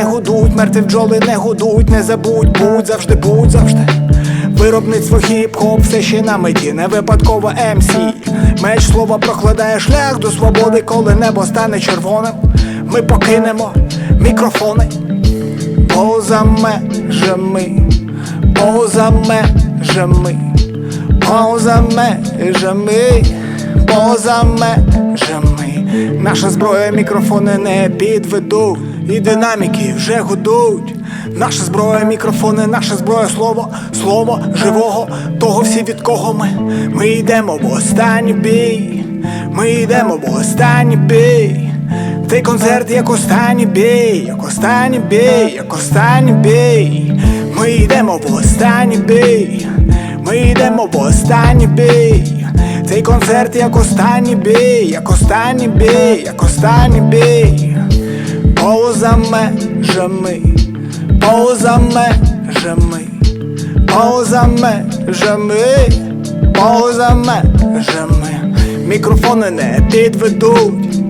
не гудуть, мертві бджоли не гудуть, не забудь, будь завжди, будь завжди. Виробництво хіп-хоп все ще на меті, не випадково МС Меч слова прокладає шлях до свободи, коли небо стане червоним. Ми покинемо мікрофони поза межами, поза межами, поза межами, поза межами. Наша зброя мікрофони не підведуть, і динаміки вже гудуть. Наша зброя, мікрофони, наша зброя, слово, слово живого, того всі від кого ми. Ми йдемо в останній бій, ми йдемо в останній бій. Цей концерт як останній бій, як останній бій, як останній бій. Ми йдемо в останній бій, ми йдемо в останній бій. Цей концерт як останній бій, як останній бій, як останній бій. Поза межами, поза межами, поза межами, поза межами. Мікрофони не підведуть,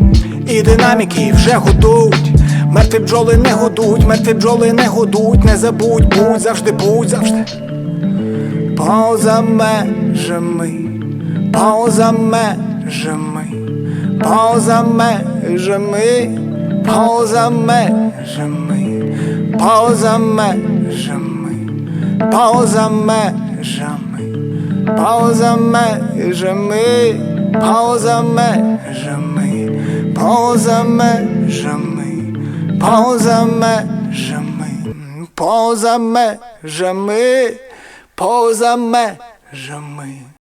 і динаміки вже гудуть. Мертві бджоли не гудуть, мертві бджоли не гудуть, не забудь, будь завжди, будь завжди. Поза межами, поза межами, поза межами, поза межами, поза межами, поза межами, поза межами, поза межами, поза межами, поза межами, поза межами, поза межами.